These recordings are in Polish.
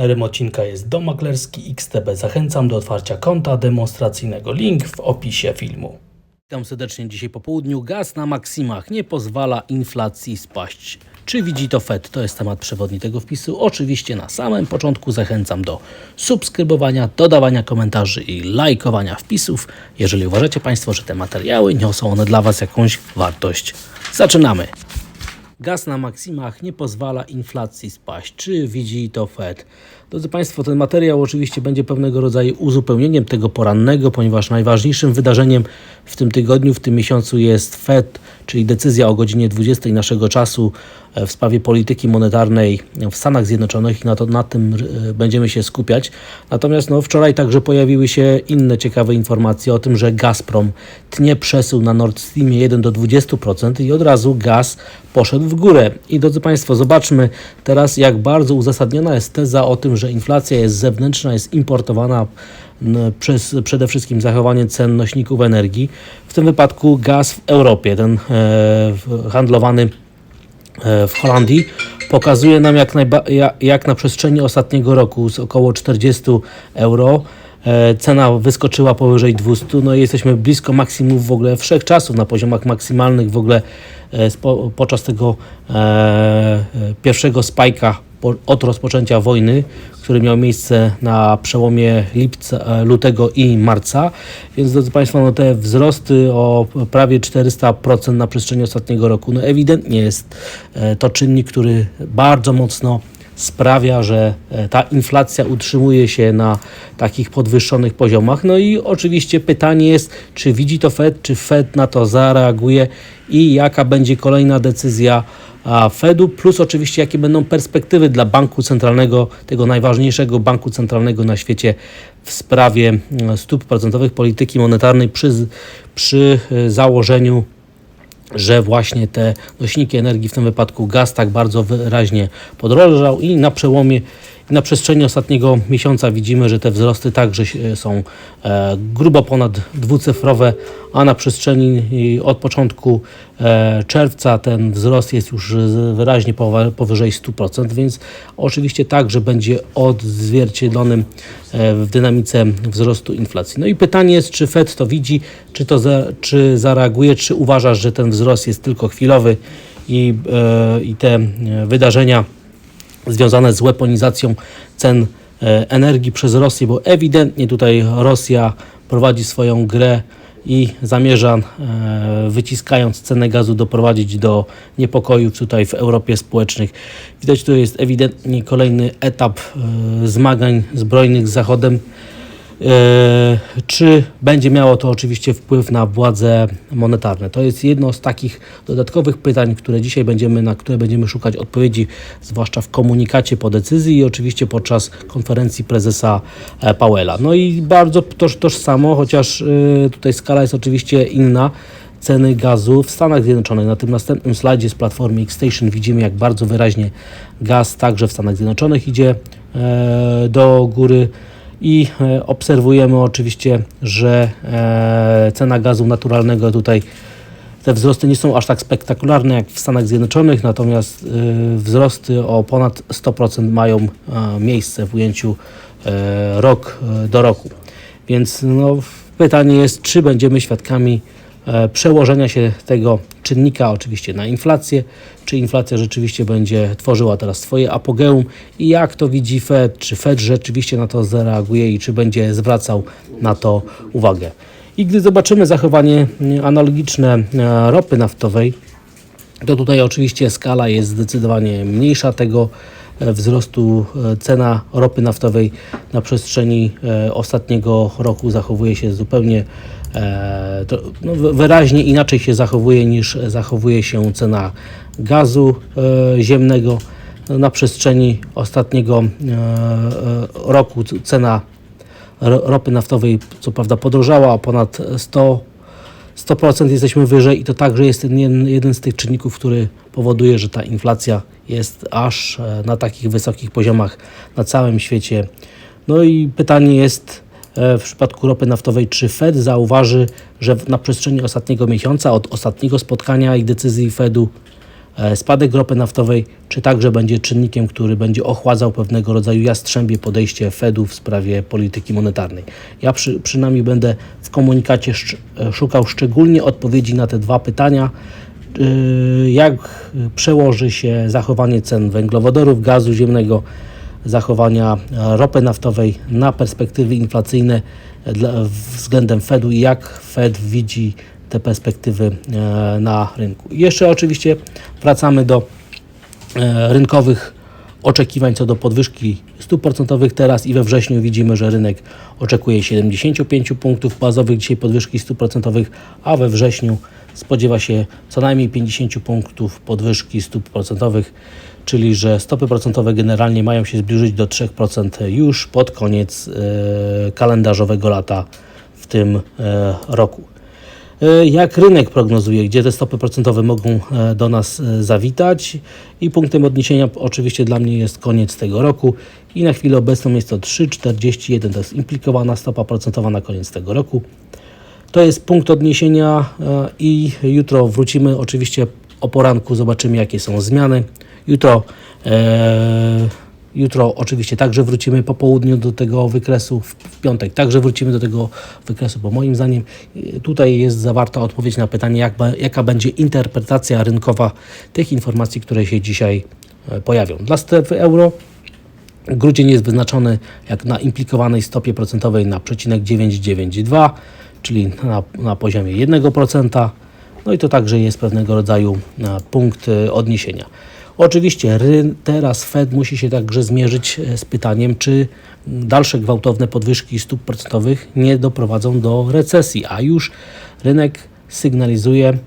Partnerem odcinka jest Dom Maklerski XTB. Zachęcam do otwarcia konta demonstracyjnego. Link w opisie filmu. Witam serdecznie dzisiaj po południu. Gaz na maksimach nie pozwala inflacji spaść. Czy widzi to Fed? To jest temat przewodni tego wpisu. Oczywiście na samym początku zachęcam do subskrybowania, dodawania komentarzy i lajkowania wpisów, jeżeli uważacie Państwo, że te materiały niosą one dla Was jakąś wartość. Zaczynamy! Gaz na maksimach nie pozwala inflacji spaść. Czy widzi to Fed? Drodzy Państwo, ten materiał oczywiście będzie pewnego rodzaju uzupełnieniem tego porannego, ponieważ najważniejszym wydarzeniem w tym tygodniu, w tym miesiącu jest Fed, czyli decyzja o godzinie 20 naszego czasu e, w sprawie polityki monetarnej w Stanach Zjednoczonych i na, to, na tym e, będziemy się skupiać. Natomiast no, wczoraj także pojawiły się inne ciekawe informacje o tym, że Gazprom tnie przesył na Nord Streamie 1 do 20% i od razu gaz poszedł w górę. I drodzy Państwo, zobaczmy teraz, jak bardzo uzasadniona jest teza o tym, że inflacja jest zewnętrzna, jest importowana przez przede wszystkim zachowanie cen nośników energii. W tym wypadku gaz w Europie, ten e, handlowany e, w Holandii pokazuje nam jak, jak na przestrzeni ostatniego roku z około 40 euro e, cena wyskoczyła powyżej 200, no i jesteśmy blisko maksimów w ogóle wszechczasów, na poziomach maksymalnych w ogóle podczas tego pierwszego spajka od rozpoczęcia wojny, który miał miejsce na przełomie lipca, e, lutego i marca. Więc drodzy Państwo, no te wzrosty o prawie 400% na przestrzeni ostatniego roku, no ewidentnie jest e, to czynnik, który bardzo mocno sprawia, że e, ta inflacja utrzymuje się na takich podwyższonych poziomach. No i oczywiście pytanie jest, czy widzi to Fed, czy Fed na to zareaguje i jaka będzie kolejna decyzja Fedu, plus oczywiście jakie będą perspektywy dla banku centralnego, tego najważniejszego banku centralnego na świecie w sprawie mm, stóp procentowych polityki monetarnej przy, przy e, założeniu że właśnie te nośniki energii, w tym wypadku gaz, tak bardzo wyraźnie podrożał i na przełomie, na przestrzeni ostatniego miesiąca widzimy, że te wzrosty także się- są e, grubo ponad dwucyfrowe, a na przestrzeni od początku e, czerwca ten wzrost jest już wyraźnie powyżej 100%, więc oczywiście także będzie odzwierciedlonym e, w dynamice wzrostu inflacji. No i pytanie jest, czy Fed to widzi, czy to za, czy zareaguje, czy uważasz, że ten wzrost jest tylko chwilowy i, e, i te e, wydarzenia związane z weaponizacją cen e, energii przez Rosję, bo ewidentnie tutaj Rosja prowadzi swoją grę i zamierza, e, wyciskając cenę gazu, doprowadzić do niepokojów tutaj w Europie społecznych. Widać, tu jest ewidentnie kolejny etap e, zmagań zbrojnych z Zachodem. E, Czy będzie miało to oczywiście wpływ na władze monetarne? To jest jedno z takich dodatkowych pytań, które dzisiaj będziemy, na które będziemy szukać odpowiedzi, zwłaszcza w komunikacie po decyzji i oczywiście podczas konferencji prezesa e, Powella. No i bardzo toż, tożsamo, chociaż e, tutaj skala jest oczywiście inna ceny gazu w Stanach Zjednoczonych. Na tym następnym slajdzie z platformy X-Station widzimy, jak bardzo wyraźnie gaz także w Stanach Zjednoczonych idzie do góry i e, obserwujemy oczywiście, że e, cena gazu naturalnego tutaj te wzrosty nie są aż tak spektakularne jak w Stanach Zjednoczonych, natomiast e, wzrosty o ponad 100% mają miejsce w ujęciu rok do roku. Więc no, pytanie jest, czy będziemy świadkami przełożenia się tego czynnika oczywiście na inflację, czy inflacja rzeczywiście będzie tworzyła teraz swoje apogeum i jak to widzi Fed, czy Fed rzeczywiście na to zareaguje i czy będzie zwracał na to uwagę. I gdy zobaczymy zachowanie analogiczne e, ropy naftowej, to tutaj oczywiście skala jest zdecydowanie mniejsza tego e, wzrostu. E, Cena ropy naftowej na przestrzeni e, ostatniego roku zachowuje się zupełnie e, to, no, wy- wyraźnie inaczej się zachowuje niż zachowuje się cena gazu e, ziemnego. Na przestrzeni ostatniego e, e, roku cena ro- ropy naftowej co prawda podrożała o ponad 100 100% jesteśmy wyżej i to także jest jeden, jeden z tych czynników, który powoduje, że ta inflacja jest aż e, na takich wysokich poziomach na całym świecie. No i pytanie jest e, w przypadku ropy naftowej, czy Fed zauważy, że na przestrzeni ostatniego miesiąca, od ostatniego spotkania i decyzji Fedu spadek ropy naftowej, czy także będzie czynnikiem, który będzie ochładzał pewnego rodzaju jastrzębie podejście Fedu w sprawie polityki monetarnej. Ja przy, przynajmniej będę w komunikacie e, szukał szczególnie odpowiedzi na te dwa pytania. Yy, Jak przełoży się zachowanie cen węglowodorów, gazu ziemnego, zachowania e, ropy naftowej na perspektywy inflacyjne względem Fedu i jak Fed widzi te perspektywy e, na rynku. Jeszcze oczywiście wracamy do e, rynkowych oczekiwań co do podwyżki stóp procentowych teraz i we wrześniu widzimy, że rynek oczekuje 75 punktów bazowych dzisiaj podwyżki stóp procentowych, a we wrześniu spodziewa się co najmniej 50 punktów podwyżki stóp procentowych, czyli że stopy procentowe generalnie mają się zbliżyć do 3% już pod koniec e, kalendarzowego lata w tym roku. E, Jak rynek prognozuje, gdzie te stopy procentowe mogą e, do nas e, zawitać i punktem odniesienia oczywiście dla mnie jest koniec tego roku i na chwilę obecną jest to 3,41, to jest implikowana stopa procentowa na koniec tego roku. To jest punkt odniesienia i jutro wrócimy oczywiście o poranku, zobaczymy jakie są zmiany. Jutro, e, jutro oczywiście także wrócimy po południu do tego wykresu, w, piątek także wrócimy do tego wykresu, bo moim zdaniem e, tutaj jest zawarta odpowiedź na pytanie, jak, jaka będzie interpretacja rynkowa tych informacji, które się dzisiaj e, pojawią. Dla strefy euro Grudzień jest wyznaczony jak na implikowanej stopie procentowej na przecinek 992, czyli na, na poziomie 1%. No i to także jest pewnego rodzaju e, punkt e, odniesienia. Oczywiście teraz Fed musi się także zmierzyć e, z pytaniem, czy dalsze gwałtowne podwyżki stóp procentowych nie doprowadzą do recesji, a już rynek sygnalizuje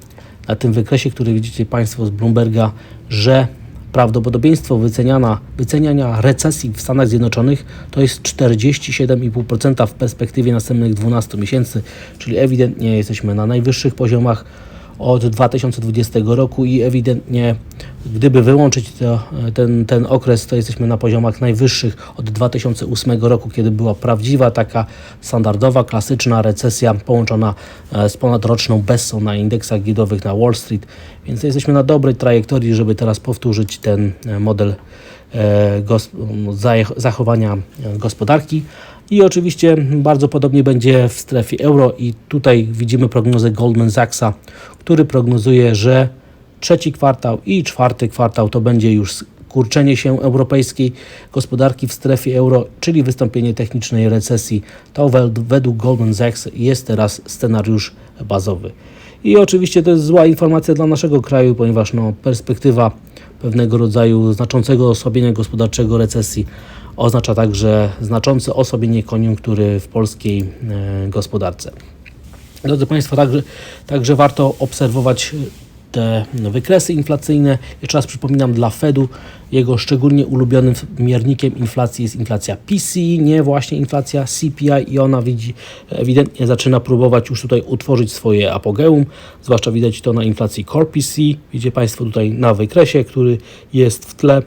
na tym wykresie, który widzicie Państwo z Bloomberga, że prawdopodobieństwo wyceniana, wyceniania recesji w Stanach Zjednoczonych to jest 47,5% w perspektywie następnych 12 miesięcy, czyli ewidentnie jesteśmy na najwyższych poziomach od 2020 roku i ewidentnie gdyby wyłączyć to, ten, ten okres, to jesteśmy na poziomach najwyższych od 2008 roku, kiedy była prawdziwa taka standardowa, klasyczna recesja połączona e, z ponadroczną bessą na indeksach giełdowych na Wall Street, więc jesteśmy na dobrej trajektorii, żeby teraz powtórzyć ten e, model e, zachowania e, gospodarki. I oczywiście bardzo podobnie będzie w strefie euro i tutaj widzimy prognozę Goldman Sachsa, który prognozuje, że trzeci kwartał i czwarty kwartał to będzie już kurczenie się europejskiej gospodarki w strefie euro, czyli wystąpienie technicznej recesji. To wed- według Goldman Sachs jest teraz scenariusz bazowy. I oczywiście to jest zła informacja dla naszego kraju, ponieważ no, perspektywa pewnego rodzaju znaczącego osłabienia gospodarczego recesji oznacza także znaczące osłabienie koniunktury w polskiej e, gospodarce. Drodzy Państwo, także, także warto obserwować te wykresy inflacyjne. Jeszcze raz przypominam, dla Fedu jego szczególnie ulubionym miernikiem inflacji jest inflacja PCE, nie właśnie inflacja CPI i ona widzi, ewidentnie zaczyna próbować już tutaj utworzyć swoje apogeum, zwłaszcza widać to na inflacji Core PCE. Widzicie Państwo tutaj na wykresie, który jest w tle.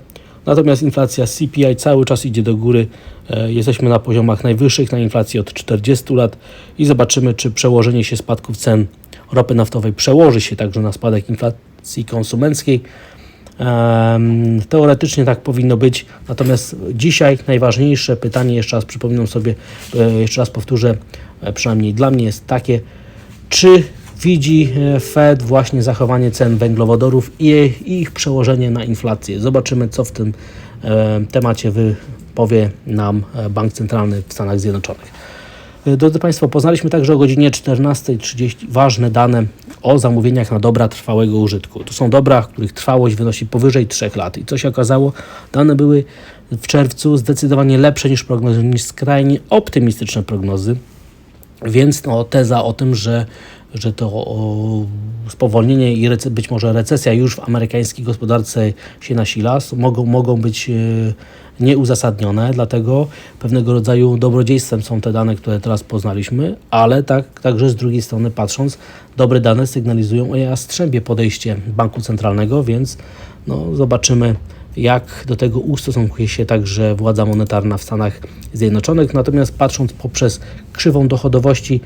Natomiast inflacja CPI cały czas idzie do góry. E, Jesteśmy na poziomach najwyższych na inflacji od 40 lat i zobaczymy, czy przełożenie się spadków cen ropy naftowej przełoży się także na spadek inflacji konsumenckiej. Teoretycznie tak powinno być, natomiast dzisiaj najważniejsze pytanie, jeszcze raz przypominam sobie, e, jeszcze raz powtórzę, e, przynajmniej dla mnie jest takie, czy widzi e, Fed właśnie zachowanie cen węglowodorów i ich przełożenie na inflację. Zobaczymy, co w tym e, temacie wypowie nam e, Bank Centralny w Stanach Zjednoczonych. Drodzy Państwo, poznaliśmy także o godzinie 14.30 ważne dane o zamówieniach na dobra trwałego użytku. To są dobra, których trwałość wynosi powyżej 3 lat. I co się okazało? Dane były w czerwcu zdecydowanie lepsze niż prognozy, niż skrajnie optymistyczne prognozy. Więc no, teza o tym, że, że to spowolnienie i być może recesja już w amerykańskiej gospodarce się nasila, mogą, mogą być e, nieuzasadnione, dlatego pewnego rodzaju dobrodziejstwem są te dane, które teraz poznaliśmy, ale tak, także z drugiej strony patrząc, dobre dane sygnalizują o jastrzębie podejście banku centralnego, więc no, zobaczymy jak do tego ustosunkuje się także władza monetarna w Stanach Zjednoczonych. Natomiast patrząc poprzez krzywą dochodowości,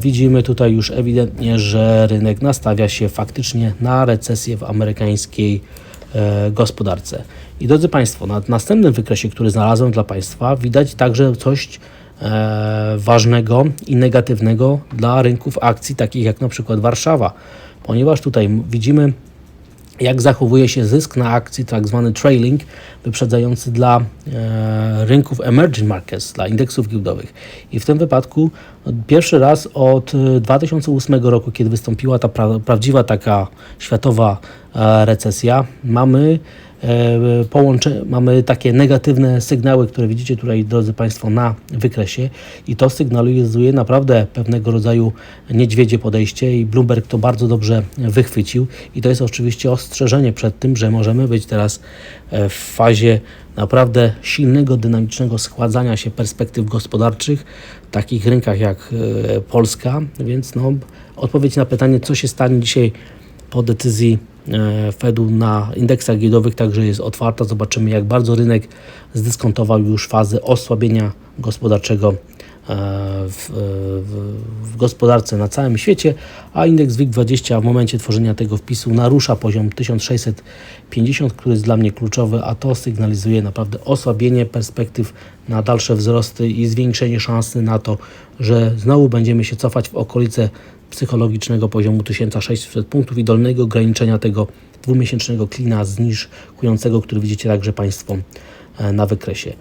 widzimy tutaj już ewidentnie, że rynek nastawia się faktycznie na recesję w amerykańskiej e, gospodarce. I drodzy Państwo, na następnym wykresie, który znalazłem dla Państwa, widać także coś e, ważnego i negatywnego dla rynków akcji, takich jak na przykład Warszawa, ponieważ tutaj widzimy jak zachowuje się zysk na akcji, tak zwany trailing, wyprzedzający dla e, rynków emerging markets, dla indeksów giełdowych. I w tym wypadku no, pierwszy raz od e, 2008 roku, kiedy wystąpiła ta pra, prawdziwa taka światowa e, recesja, mamy e, połącze, mamy takie negatywne sygnały, które widzicie tutaj, drodzy Państwo, na wykresie. I to sygnalizuje naprawdę pewnego rodzaju niedźwiedzie podejście i Bloomberg to bardzo dobrze wychwycił. I to jest oczywiście ostrzeżenie przed tym, że możemy być teraz e, w fazie naprawdę silnego, dynamicznego schładzania się perspektyw gospodarczych w takich rynkach jak e, Polska, więc no, odpowiedź na pytanie, co się stanie dzisiaj po decyzji Fedu na indeksach giełdowych także jest otwarta. Zobaczymy, jak bardzo rynek zdyskontował już fazę osłabienia gospodarczego e, w, w, w gospodarce na całym świecie, a indeks WIG20 w momencie tworzenia tego wpisu narusza poziom 1650, który jest dla mnie kluczowy, a to sygnalizuje naprawdę osłabienie perspektyw na dalsze wzrosty i zwiększenie szansy na to, że znowu będziemy się cofać w okolice psychologicznego poziomu 1600 punktów i dolnego ograniczenia tego dwumiesięcznego klina zniżkującego, który widzicie także Państwo e, na wykresie.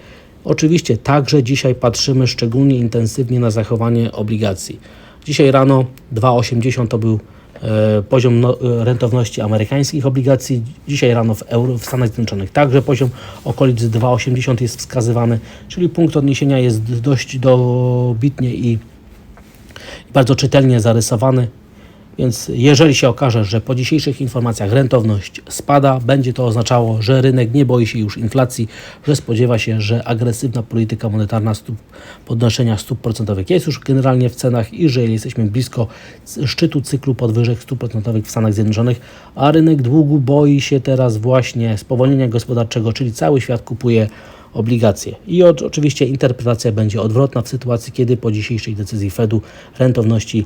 Oczywiście także dzisiaj patrzymy szczególnie intensywnie na zachowanie obligacji. Dzisiaj rano 2,80 to był e, poziom no, e, rentowności amerykańskich obligacji. Dzisiaj rano w, euro, w Stanach Zjednoczonych także poziom okolic 2,80 jest wskazywany, czyli punkt odniesienia jest dość dobitnie i bardzo czytelnie zarysowany. Więc jeżeli się okaże, że po dzisiejszych informacjach rentowność spada, będzie to oznaczało, że rynek nie boi się już inflacji, że spodziewa się, że agresywna polityka monetarna stóp, podnoszenia stóp procentowych jest już generalnie w cenach i że jesteśmy blisko szczytu cyklu podwyżek stóp procentowych w Stanach Zjednoczonych, a rynek długu boi się teraz właśnie spowolnienia gospodarczego, czyli cały świat kupuje obligacje. I oczywiście interpretacja będzie odwrotna w sytuacji, kiedy po dzisiejszej decyzji Fedu rentowności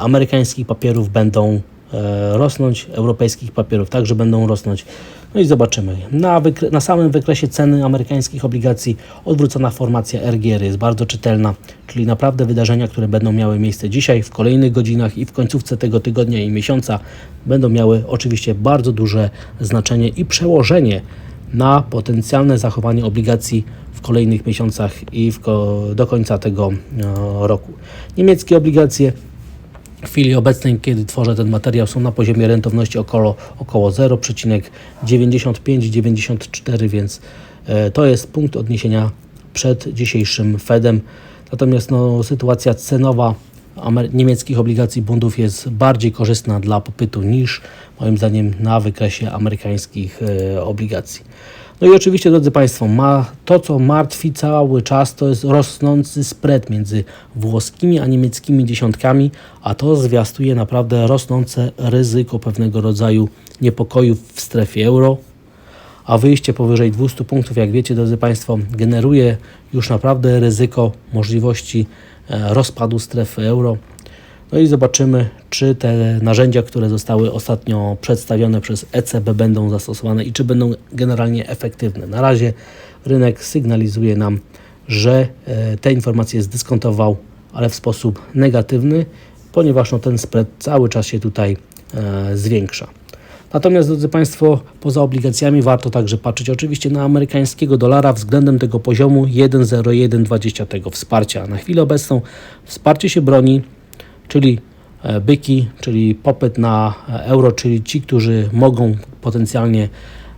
amerykańskich papierów będą e, rosnąć, europejskich papierów także będą rosnąć. No i zobaczymy. Na, na samym wykresie ceny amerykańskich obligacji odwrócona formacja RGR jest bardzo czytelna, czyli naprawdę wydarzenia, które będą miały miejsce dzisiaj, w kolejnych godzinach i w końcówce tego tygodnia i miesiąca będą miały oczywiście bardzo duże znaczenie i przełożenie na potencjalne zachowanie obligacji w kolejnych miesiącach i w do końca tego e, roku. Niemieckie obligacje w chwili obecnej, kiedy tworzę ten materiał, są na poziomie rentowności około, około 0,95-94, więc e, to jest punkt odniesienia przed dzisiejszym Fedem. Natomiast no, sytuacja cenowa niemieckich obligacji bundów jest bardziej korzystna dla popytu niż moim zdaniem na wykresie amerykańskich e, obligacji. No i oczywiście, drodzy Państwo, ma to, co martwi cały czas, to jest rosnący spread między włoskimi a niemieckimi dziesiątkami, a to zwiastuje naprawdę rosnące ryzyko pewnego rodzaju niepokojów w strefie euro, a wyjście powyżej 200 punktów, jak wiecie, drodzy Państwo, generuje już naprawdę ryzyko możliwości e, rozpadu strefy euro. No i zobaczymy, czy te narzędzia, które zostały ostatnio przedstawione przez ECB będą zastosowane i czy będą generalnie efektywne. Na razie rynek sygnalizuje nam, że e, te informacje zdyskontował, ale w sposób negatywny, ponieważ no, ten spread cały czas się tutaj e, zwiększa. Natomiast, drodzy Państwo, poza obligacjami warto także patrzeć oczywiście na amerykańskiego dolara względem tego poziomu 1,0120 tego wsparcia. Na chwilę obecną wsparcie się broni, czyli e, byki, czyli popyt na e, euro, czyli ci, którzy mogą potencjalnie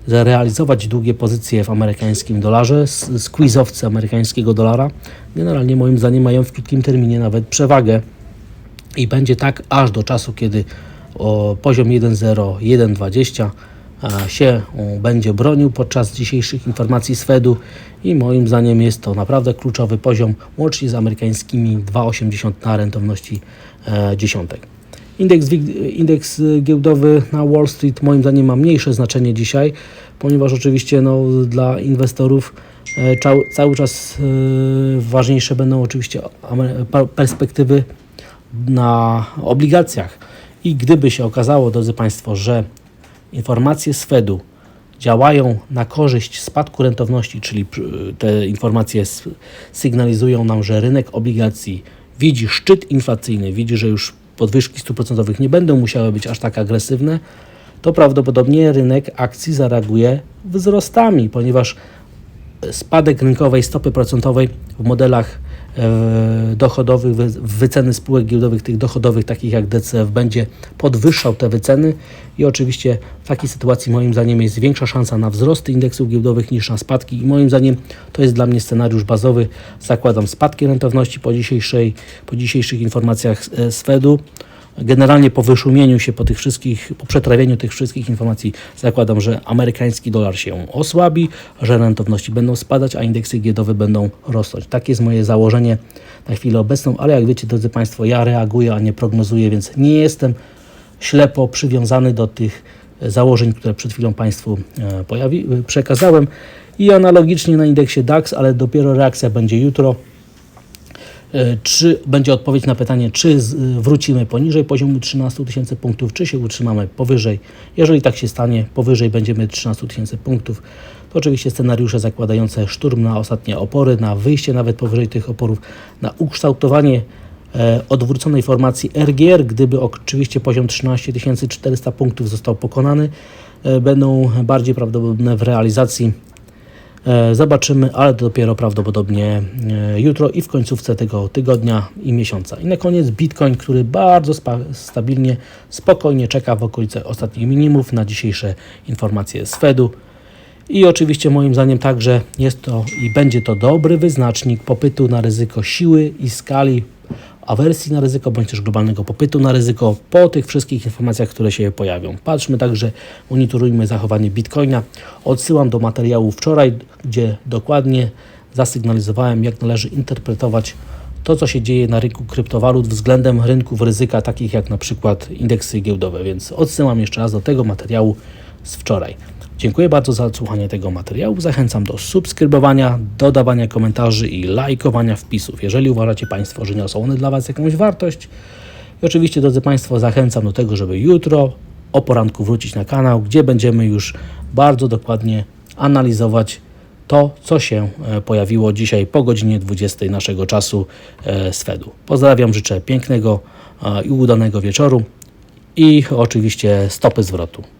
zrealizować długie pozycje w amerykańskim dolarze, s- squeezowcy amerykańskiego dolara, generalnie moim zdaniem mają w krótkim terminie nawet przewagę. I będzie tak aż do czasu, kiedy o, poziom 1.0120 a, się o, będzie bronił podczas dzisiejszych informacji z Fedu i moim zdaniem jest to naprawdę kluczowy poziom łącznie z amerykańskimi 2,80 na rentowności e, dziesiątek. Indeks, indeks giełdowy na Wall Street moim zdaniem ma mniejsze znaczenie dzisiaj, ponieważ oczywiście no, dla inwestorów e, cał, cały czas e, ważniejsze będą oczywiście perspektywy na obligacjach. I gdyby się okazało, drodzy Państwo, że informacje z Fedu działają na korzyść spadku rentowności, czyli przy- te informacje sygnalizują nam, że rynek obligacji widzi szczyt inflacyjny, widzi, że już podwyżki stóp procentowych nie będą musiały być aż tak agresywne, to prawdopodobnie rynek akcji zareaguje wzrostami, ponieważ spadek rynkowej stopy procentowej w modelach e, dochodowych, wy- wyceny spółek giełdowych, tych dochodowych, takich jak DCF, będzie podwyższał te wyceny i oczywiście w takiej sytuacji moim zdaniem jest większa szansa na wzrosty indeksów giełdowych niż na spadki i moim zdaniem to jest dla mnie scenariusz bazowy. Zakładam spadki rentowności po, dzisiejszej, po dzisiejszych informacjach z Fedu. Generalnie po wyszumieniu się, po tych wszystkich, po przetrawieniu tych wszystkich informacji zakładam, że amerykański dolar się osłabi, że rentowności będą spadać, a indeksy giełdowe będą rosnąć. Takie jest moje założenie na chwilę obecną, ale jak wiecie, drodzy Państwo, ja reaguję, a nie prognozuję, więc nie jestem ślepo przywiązany do tych założeń, które przed chwilą Państwu e, pojawi, przekazałem. I analogicznie na indeksie DAX, ale dopiero reakcja będzie jutro. E, Czy będzie odpowiedź na pytanie, czy y, wrócimy poniżej poziomu 13 tysięcy punktów, czy się utrzymamy powyżej. Jeżeli tak się stanie, powyżej będziemy 13 tysięcy punktów, to oczywiście scenariusze zakładające szturm na ostatnie opory, na wyjście nawet powyżej tych oporów, na ukształtowanie e, odwróconej formacji RGR, gdyby oczywiście poziom 13 400 punktów został pokonany, e, będą bardziej prawdopodobne w realizacji E, Zobaczymy, ale dopiero prawdopodobnie e, jutro i w końcówce tego tygodnia i miesiąca. I na koniec Bitcoin, który bardzo stabilnie, spokojnie czeka w okolice ostatnich minimów na dzisiejsze informacje z Fedu. I oczywiście moim zdaniem także jest to i będzie to dobry wyznacznik popytu na ryzyko siły i skali awersji na ryzyko, bądź też globalnego popytu na ryzyko po tych wszystkich informacjach, które się pojawią. Patrzmy także, monitorujmy zachowanie Bitcoina. Odsyłam do materiału wczoraj, gdzie dokładnie zasygnalizowałem, jak należy interpretować to, co się dzieje na rynku kryptowalut względem rynków ryzyka, takich jak na przykład indeksy giełdowe. Więc odsyłam jeszcze raz do tego materiału z wczoraj. Dziękuję bardzo za odsłuchanie tego materiału. Zachęcam do subskrybowania, dodawania komentarzy i lajkowania wpisów, jeżeli uważacie Państwo, że niosą one dla Was jakąś wartość. I oczywiście, drodzy Państwo, zachęcam do tego, żeby jutro o poranku wrócić na kanał, gdzie będziemy już bardzo dokładnie analizować to, co się e, pojawiło dzisiaj po godzinie 20 naszego czasu e, z Fedu. Pozdrawiam, życzę pięknego i udanego wieczoru i oczywiście stopy zwrotu.